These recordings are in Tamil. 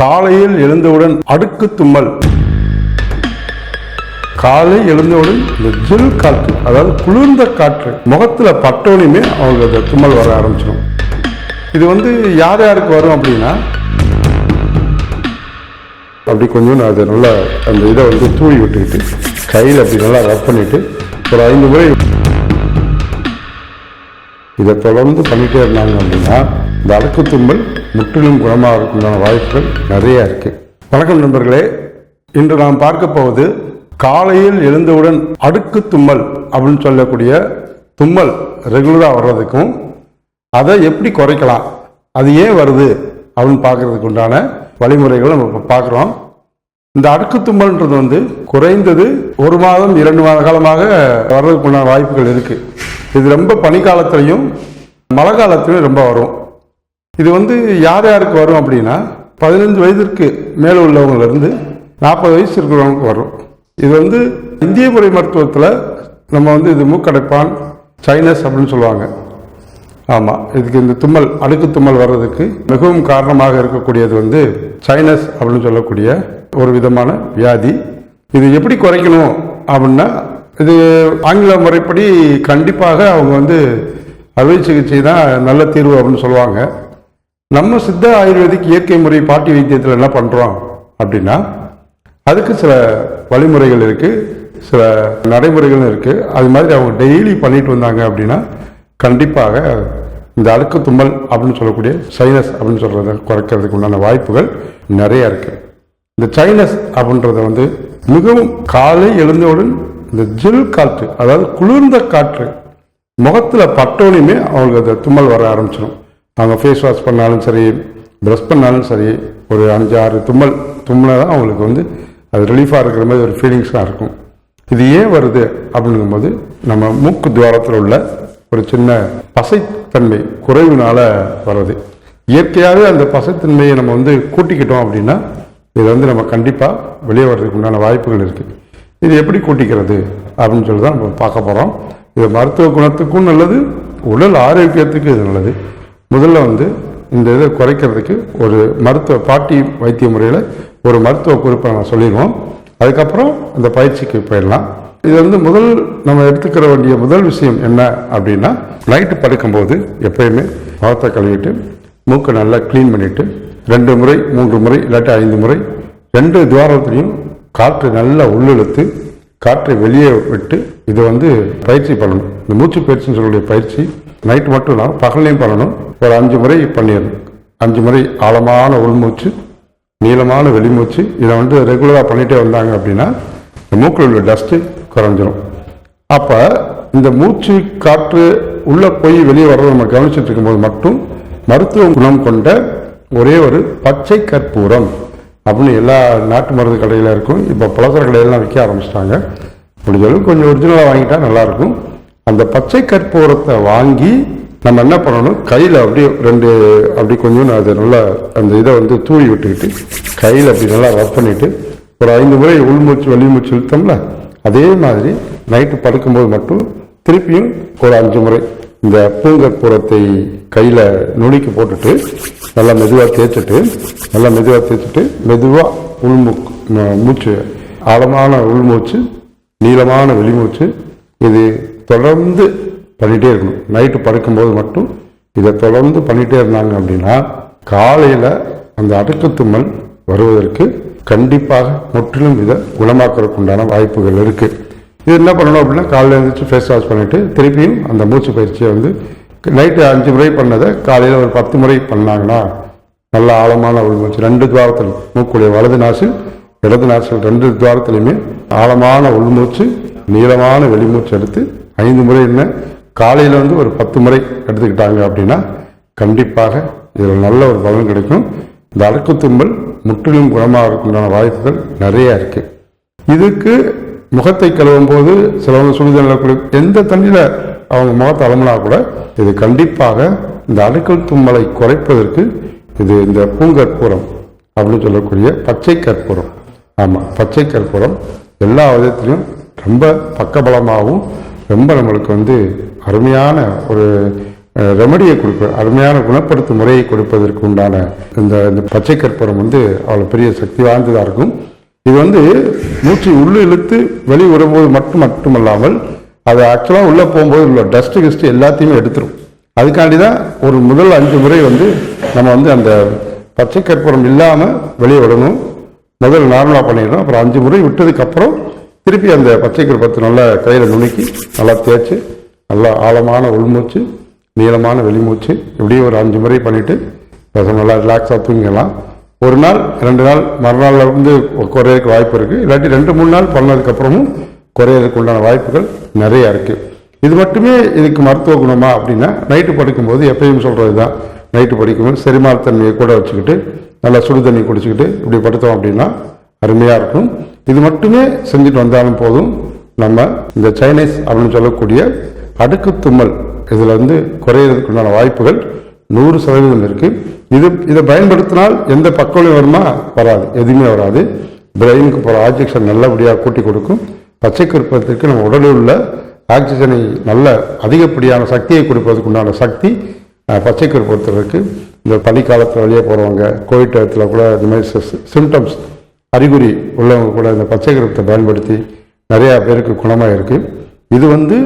காலையில் எழுந்தவுடன் அடுக்கு தும்மல். காலை எழுந்தவுடன் இந்த ஜில் காற்று அதாவது குளிர்ந்த காற்று முகத்துல பட்டோனையுமே அவங்க அந்த தும்மல் வர ஆரம்பிச்சிடும். இது வந்து யார் யாருக்கு வரும் அப்படின்னா அப்படி கொஞ்சம் நான் அதை நல்லா அந்த இதை வந்து தூவி விட்டுக்கிட்டு கையில் அப்படி நல்லா ரப் பண்ணிட்டு ஒரு ஐந்து முறை இதை தொடர்ந்து பண்ணிட்டே இருந்தாங்க அப்படின்னா இந்த அடக்கு தும்மல் முற்றிலும் குணமாகிறதுக்குண்டான வாய்ப்புகள் நிறைய இருக்கு. வணக்கம் நண்பர்களே இன்று நாம் பார்க்க போவது காலையில் எழுந்தவுடன் அடுக்கு தும்மல் அப்படின்னு சொல்லக்கூடிய தும்மல் ரெகுலராக வர்றதுக்கும் அதை எப்படி குறைக்கலாம் அது ஏன் வருது அப்படின்னு பார்க்கறதுக்கு உண்டான வழிமுறைகளை நம்ம பார்க்குறோம். இந்த அடுக்கு தும்மல்ன்றது வந்து குறைந்தது ஒரு மாதம் இரண்டு மாத காலமாக வர்றதுக்குண்டான வாய்ப்புகள் இருக்குது இது ரொம்ப பனிக்காலத்திலையும் மழை காலத்திலையும் ரொம்ப வரும். இது வந்து யார் யாருக்கு வரும் அப்படின்னா பதினஞ்சு வயதிற்கு மேலே உள்ளவங்கலேருந்து நாற்பது வயசு இருக்கிறவங்களுக்கு வரும். இது வந்து இந்திய முறை மருத்துவத்தில் நம்ம வந்து இது மூக்கடைப்பான் சைனஸ் அப்படின்னு சொல்லுவாங்க. ஆமாம் இதுக்கு இந்த தும்மல் அடுக்கு தும்மல் வர்றதுக்கு மிகவும் காரணமாக இருக்கக்கூடியது வந்து சைனஸ் அப்படின்னு சொல்லக்கூடிய ஒரு விதமான வியாதி. இது எப்படி குறைக்கணும் அப்படின்னா இது ஆங்கில முறைப்படி கண்டிப்பாக அவங்க வந்து அறுவை சிகிச்சை தான் நல்ல தீர்வு அப்படின்னு சொல்லுவாங்க. நம்ம சித்த ஆயுர்வேதிக் இயற்கை முறை பாட்டி வைத்தியத்தில் என்ன பண்ணுறோம் அப்படின்னா அதுக்கு சில வழிமுறைகள் இருக்குது சில நடைமுறைகளும் இருக்குது அது மாதிரி அவங்க டெய்லி பண்ணிட்டு வந்தாங்க அப்படின்னா கண்டிப்பாக இந்த அழுக்கு தும்மல் அப்படின்னு சொல்லக்கூடிய சைனஸ் அப்படின்னு சொல்கிறத குறைக்கிறதுக்கு உண்டான வாய்ப்புகள் நிறைய இருக்குது இந்த சைனஸ் அப்படின்றத வந்து மிகவும் காலை எழுந்தவுடன் இந்த ஜில் காற்று அதாவது குளிர்ந்த காற்று முகத்தில் பட்டோனையுமே அவங்களுக்கு அந்த தும்மல் வர ஆரம்பிச்சிடும் அவங்க ஃபேஸ் வாஷ் பண்ணாலும் சரி ப்ரஷ் பண்ணாலும் சரி ஒரு அஞ்சு ஆறு தும்மல் தும்மினா தான் அவங்களுக்கு வந்து அது ரிலீஃபாக இருக்கிற மாதிரி ஒரு ஃபீலிங்ஸாக இருக்கும். இது ஏன் வருது அப்படிங்கும்போது நம்ம மூக்கு துவாரத்தில் உள்ள ஒரு சின்ன பசைத்தன்மை குறைவுனால வர்றது இயற்கையாகவே அந்த பசைத்தன்மையை நம்ம வந்து கூட்டிக்கிட்டோம் அப்படின்னா இது வந்து நம்ம கண்டிப்பாக வெளியே வர்றதுக்கு உண்டான வாய்ப்புகள் இருக்குது இது எப்படி கூட்டிக்கிறது அப்படின்னு சொல்லி தான் நம்ம பார்க்க போகிறோம் இது மருத்துவ குணத்துக்கும் நல்லது உடல் ஆரோக்கியத்துக்கு இது நல்லது. முதல்ல வந்து இந்த இதை குறைக்கிறதுக்கு ஒரு மருத்துவ பாட்டி வைத்திய முறையில் ஒரு மருத்துவ குறிப்பை நம்ம சொல்லிடுவோம். அதுக்கப்புறம் அந்த பயிற்சிக்கு போயிடலாம். இது வந்து முதல் நம்ம எடுத்துக்கிற வேண்டிய முதல் விஷயம் என்ன அப்படின்னா நைட்டு படுக்கும்போது எப்பயுமே முகத்தை கழுவிட்டு மூக்கை நல்லா க்ளீன் பண்ணிவிட்டு ரெண்டு முறை மூன்று முறை இல்லாட்டி ஐந்து முறை ரெண்டு துவாரத்துலையும் காற்று நல்லா உள்ளிழுத்து காற்றை வெளியே விட்டு இதை வந்து பயிற்சி பண்ணணும். இந்த மூச்சு பயிற்சின்னு சொல்லக்கூடிய பயிற்சி நைட் மட்டும் இல்லாமல் பகல்லையும் பண்ணணும். ஒரு அஞ்சு முறை பண்ணிடணும். அஞ்சு முறை ஆழமான உள்மூச்சு நீளமான வெளிமூச்சு இதை வந்து ரெகுலராக பண்ணிகிட்டே வந்தாங்க அப்படின்னா இந்த மூக்கில் உள்ள டஸ்ட்டு குறைஞ்சிரும். அப்போ இந்த மூச்சு காற்று உள்ளே போய் வெளியே வர்றதை நம்ம கவனிச்சுட்டு இருக்கும்போது மட்டும் மருத்துவ குணம் கொண்ட ஒரே ஒரு பச்சை கற்பூரம் அப்படின்னு எல்லா நாட்டு மருந்து கடையில் இருக்கும். இப்போ பலசர கடையெல்லாம் விற்க ஆரம்பிச்சிட்டாங்க. முடிஞ்சளவு கொஞ்சம் ஒரிஜினலாக வாங்கிட்டா நல்லாயிருக்கும் அந்த பச்சை கற்பூரத்தை வாங்கி நம்ம என்ன பண்ணணும்? கையில் அப்படியே ரெண்டு அப்படி கொஞ்சம் அதை நல்லா அந்த இதை வந்து தூவி விட்டுக்கிட்டு கையில் அப்படி நல்லா ரப் பண்ணிவிட்டு ஒரு ஐந்து முறை உள்மூச்சு வெளிமூச்சு இழுத்தோம்ல அதே மாதிரி நைட்டு படுக்கும்போது மட்டும் திருப்பியும் ஒரு அஞ்சு முறை இந்த பூங்கற்பூரத்தை கையில் நுனிக்கு போட்டுட்டு நல்லா மெதுவாக தேய்ச்சிட்டு நல்லா மெதுவாக தேய்ச்சிட்டு மெதுவாக உள்மூக்கு மூச்சு ஆழமான உள்மூச்சு நீளமான வெளிமூச்சு இது தொடர்ந்து பண்ணிகிட்டே இருக்கணும். நைட்டு படுக்கும்போது மட்டும் இதை தொடர்ந்து பண்ணிகிட்டே இருந்தாங்க அப்படின்னா காலையில் அந்த அடுக்கு தும்மல் வருவதற்கு கண்டிப்பாக முற்றிலும் இதை குணமாக்குறதுக்குண்டான வாய்ப்புகள் இருக்குது இது என்ன பண்ணணும் அப்படின்னா காலையில் எழுந்திரிச்சு ஃபேஸ் வாஷ் பண்ணிவிட்டு திருப்பியும் அந்த மூச்சு பயிற்சியை வந்து நைட்டு அஞ்சு முறை பண்ணதை காலையில் ஒரு பத்து முறை பண்ணாங்கன்னா நல்ல ஆழமான உள்மூச்சு ரெண்டு துவாரத்தில் மூக்குடைய வலது நாசில் இடது நாசில் ரெண்டு துவாரத்துலையுமே ஆழமான உள்மூச்சு நீளமான வெளிமூச்சு எடுத்து ஐந்து முறை என்ன காலையில் வந்து ஒரு பத்து முறை எடுத்துக்கிட்டாங்க அப்படின்னா கண்டிப்பாக இதில் நல்ல ஒரு பலன் கிடைக்கும். இந்த அடக்கு தும்பல் முற்றிலும் குணமாகறதுக்குண்டான வாய்ப்புகள் நிறைய இருக்கு. இதுக்கு முகத்தை கழுவும் போது சிலவங்க சுடுதண்ணில் குளி எந்த தண்ணியில் அவங்க முகத்தை அலம்பினா கூட இது கண்டிப்பாக இந்த அழுக்கல் தும்மலை குறைப்பதற்கு இது இந்த பூங்கற்பூரம் அப்படின்னு சொல்லக்கூடிய பச்சை கற்பூரம். ஆமாம் பச்சை கற்பூரம் எல்லா விதத்திலையும் ரொம்ப பக்கபலமாகவும் ரொம்ப நம்மளுக்கு வந்து அருமையான ஒரு ரெமடியை கொடுப்ப அருமையான குணப்படுத்தும் முறையை கொடுப்பதற்கு உண்டான இந்த இந்த பச்சை கற்பூரம் வந்து அவ்வளோ பெரிய சக்தி வாய்ந்ததாக இருக்கும். இது வந்து மூச்சு உள்ளே இழுத்து வெளியே விடும்போது மட்டும் மட்டுமல்லாமல் அது ஆக்சுவலாக உள்ளே போகும்போது உள்ள டஸ்ட்டு கிஸ்ட்டு எல்லாத்தையுமே எடுத்துரும். அதுக்காண்டி தான் ஒரு முதல் அஞ்சு முறை வந்து நம்ம வந்து அந்த பச்சை கற்பூரம் இல்லாமல் வெளியே விடணும். முதல்ல நார்மலாக பண்ணிடணும். அப்புறம் அஞ்சு முறை விட்டதுக்கப்புறம் திருப்பி அந்த பச்சை கற்பூரத்தை நல்லா கையில் நுணுக்கி நல்லா தேய்ச்சி நல்லா ஆழமான உள்மூச்சு நீளமான வெளிமூச்சு இப்படியும் ஒரு அஞ்சு முறை பண்ணிவிட்டு பசங்க நல்லா ரிலாக்ஸாக தூங்கிடலாம். ஒரு நாள் ரெண்டு நாள் மறுநாள்ல வந்து குறையிறதுக்கு வாய்ப்பு இருக்குது இல்லாட்டி ரெண்டு மூணு நாள் பண்ணதுக்கப்புறமும் குறையிறதுக்கு உண்டான வாய்ப்புகள் நிறைய இருக்குது இது மட்டுமே இதுக்கு மருத்துவ குணமா அப்படின்னா நைட்டு படிக்கும்போது எப்பயும் சொல்கிறது தான் நைட்டு படிக்கும்போது செரிமானத்தன்மையை கூட வச்சுக்கிட்டு நல்லா சுடு தண்ணி குடிச்சிக்கிட்டு இப்படி படுத்தோம் அப்படின்னா அருமையாக இருக்கும். இது மட்டுமே செஞ்சுட்டு வந்தாலும் போதும். நம்ம இந்த சைனீஸ் அப்படின்னு சொல்லக்கூடிய அடுக்கு தும்மல் இதில் வந்து குறையிறதுக்குண்டான வாய்ப்புகள் நூறு சதவீதம் இருக்கு. இது இதை பயன்படுத்தினால் எந்த பக்கம் வருமா? வராது. எதுவுமே வராது. பிரெயினுக்கு போகிற ஆக்சிஜன் நல்லபடியாக கூட்டி கொடுக்கும். பச்சை கருப்பத்திற்கு நம்ம உடலில் உள்ள ஆக்சிஜனை நல்ல அதிகப்படியான சக்தியை கொடுப்பதற்கு உண்டான சக்தி பச்சை கற்பூரத்தில் இருக்கு. இந்த பனிக்காலத்தில் வெளியே போகிறவங்க கோவிட் டயத்தில் கூட இந்த மாதிரி சிம்டம்ஸ் அறிகுறி உள்ளவங்க கூட இந்த பச்சை கருப்பத்தை பயன்படுத்தி நிறையா பேருக்கு குணமாக இருக்குது இது வந்து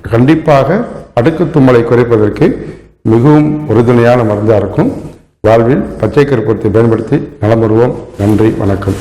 கண்டிப்பாக அடுக்கு தும்மலை குறைப்பதற்கு மிகவும் உறுதுணையான மருந்தாக இருக்கும். வாழ்வில் பச்சை கருப்பத்தை பயன்படுத்தி நலம் வருவோம். நன்றி வணக்கம்.